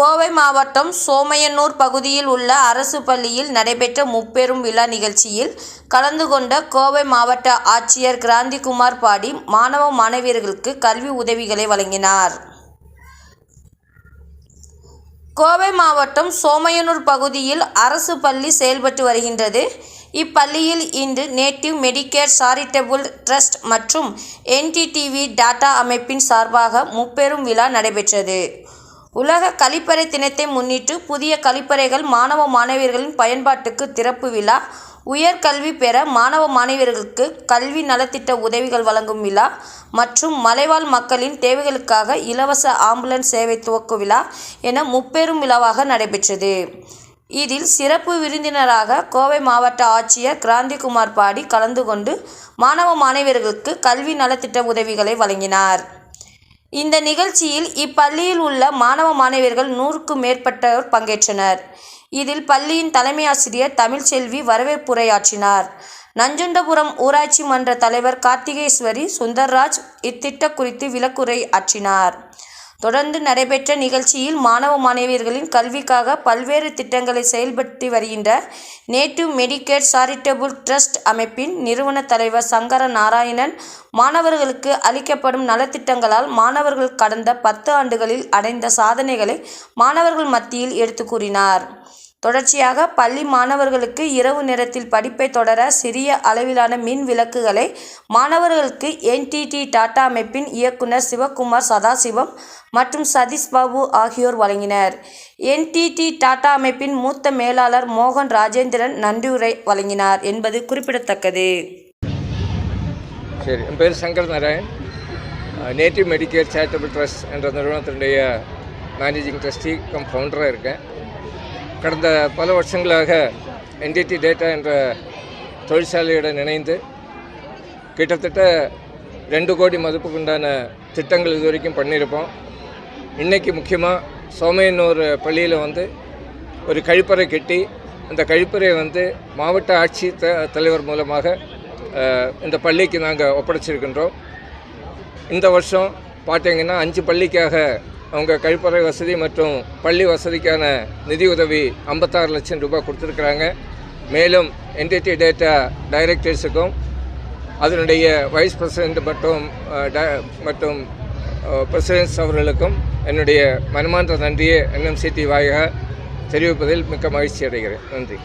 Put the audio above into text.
கோவை மாவட்டம் சோமையனூர் பகுதியில் உள்ள அரசு பள்ளியில் நடைபெற்ற முப்பெரும் விழா நிகழ்ச்சியில் கலந்து கொண்ட கோவை மாவட்ட ஆட்சியர் கிராந்திகுமார் பாடி மாணவ மாணவியர்களுக்கு கல்வி உதவிகளை வழங்கினார். கோவை மாவட்டம் சோமையனூர் பகுதியில் அரசு பள்ளி செயல்பட்டு வருகின்றது. இப்பள்ளியில் இன்று நேட்டிவ் மெடிக்கேர் சாரிட்டபிள் ட்ரஸ்ட் மற்றும் என்டிடிவி டாட்டா அமைப்பின் சார்பாக முப்பெரும் விழா நடைபெற்றது. உலக கழிப்பறை தினத்தை முன்னிட்டு புதிய கழிப்பறைகள் மாணவ மாணவியர்களின் பயன்பாட்டுக்கு திறப்பு விழா உயர்கல்வி பெற மாணவ மாணவியர்களுக்கு கல்வி நலத்திட்ட உதவிகள் வழங்கும் விழா மற்றும் மலைவாழ் மக்களின் தேவைகளுக்காக இலவச ஆம்புலன்ஸ் சேவை துவக்கு விழா என முப்பெரும் விழாவாக நடைபெற்றது. இதில் சிறப்பு விருந்தினராக கோவை மாவட்ட ஆட்சியர் கிராந்திகுமார் பாடி கலந்து கொண்டு மாணவ மாணவியர்களுக்கு கல்வி நலத்திட்ட உதவிகளை வழங்கினார். இந்த நிகழ்ச்சியில் இப்பள்ளியில் உள்ள மாணவ மாணவியர்கள் நூறுக்கும் மேற்பட்டோர் பங்கேற்றனர். இதில் பள்ளியின் தலைமை ஆசிரியர் தமிழ்ச்செல்வி வரவேற்புரையாற்றினார். நஞ்சுண்டபுரம் ஊராட்சி மன்ற தலைவர் கார்த்திகேஸ்வரி சுந்தர்ராஜ் இத்திட்டம் குறித்து விளக்குரை ஆற்றினார். தொடர்ந்து நடைபெற்ற நிகழ்ச்சியில் மாணவ மாணவியர்களின் கல்விக்காக பல்வேறு திட்டங்களை செயல்படுத்தி வருகின்ற நேட்டிவ் மெடிக்கேர் சாரிட்டபிள் ட்ரஸ்ட் அமைப்பின் நிறுவன தலைவர் சங்கர நாராயணன் மாணவர்களுக்கு அளிக்கப்படும் நலத்திட்டங்களால் மாணவர்கள் கடந்த பத்து ஆண்டுகளில் அடைந்த சாதனைகளை மாணவர்கள் மத்தியில் எடுத்து கூறினார். தொடர்ச்சியாக பள்ளி மாணவர்களுக்கு இரவு நேரத்தில் படிப்பை தொடர சிறிய அளவிலான மின் விளக்குகளை மாணவர்களுக்கு என்டிடி டாடா அமைப்பின் இயக்குனர் சிவகுமார் சதாசிவம் மற்றும் சதீஷ் பாபு ஆகியோர் வழங்கினர். என்டிடி டாடா அமைப்பின் மூத்த மேலாளர் மோகன் ராஜேந்திரன் நன்றியுரை வழங்கினார் என்பது குறிப்பிடத்தக்கது. சரி என் பேர் Shankar Narayan. Native medicare charitable trust என்ற நிறுவனத்தினுடைய மேனேஜிங் ட்ரஸ்டி கம் ஃபவுண்டராக இருக்கேன். கடந்த பல வருஷங்களாக என்டிடி டேட்டா என்ற தொழிற்சாலையுடன் இணைந்து கிட்டத்தட்ட ரெண்டு கோடி மதிப்புக்குண்டான திட்டங்கள் இது வரைக்கும் பண்ணியிருப்போம். இன்றைக்கி முக்கியமாக சோமையனூர் பள்ளியில் வந்து ஒரு கழிப்பறை கட்டி அந்த கழிப்பறையை வந்து மாவட்ட ஆட்சி த தலைவர் மூலமாக இந்த பள்ளிக்கு நாங்கள் ஒப்படைச்சிருக்கின்றோம். இந்த வருஷம் பார்த்தீங்கன்னா அஞ்சு பள்ளிக்காக அவங்க கழிப்பறை வசதி மற்றும் பள்ளி வசதிக்கான நிதி உதவி ஐம்பத்தாறு லட்சம் ரூபாய் கொடுத்துருக்குறாங்க. மேலும் என்டிடி டேட்டா டைரக்டர்ஸுக்கும் அதனுடைய வைஸ் பிரசிடென்ட் மற்றும் ட- மற்றும் பிரசிடென்ட்ஸ் அவர்களுக்கும் என்னுடைய மனமார்ந்த நன்றியை என்எம்சிடி வாயாக தெரிவிப்பதில் மிக்க மகிழ்ச்சி அடைகிறேன். நன்றி.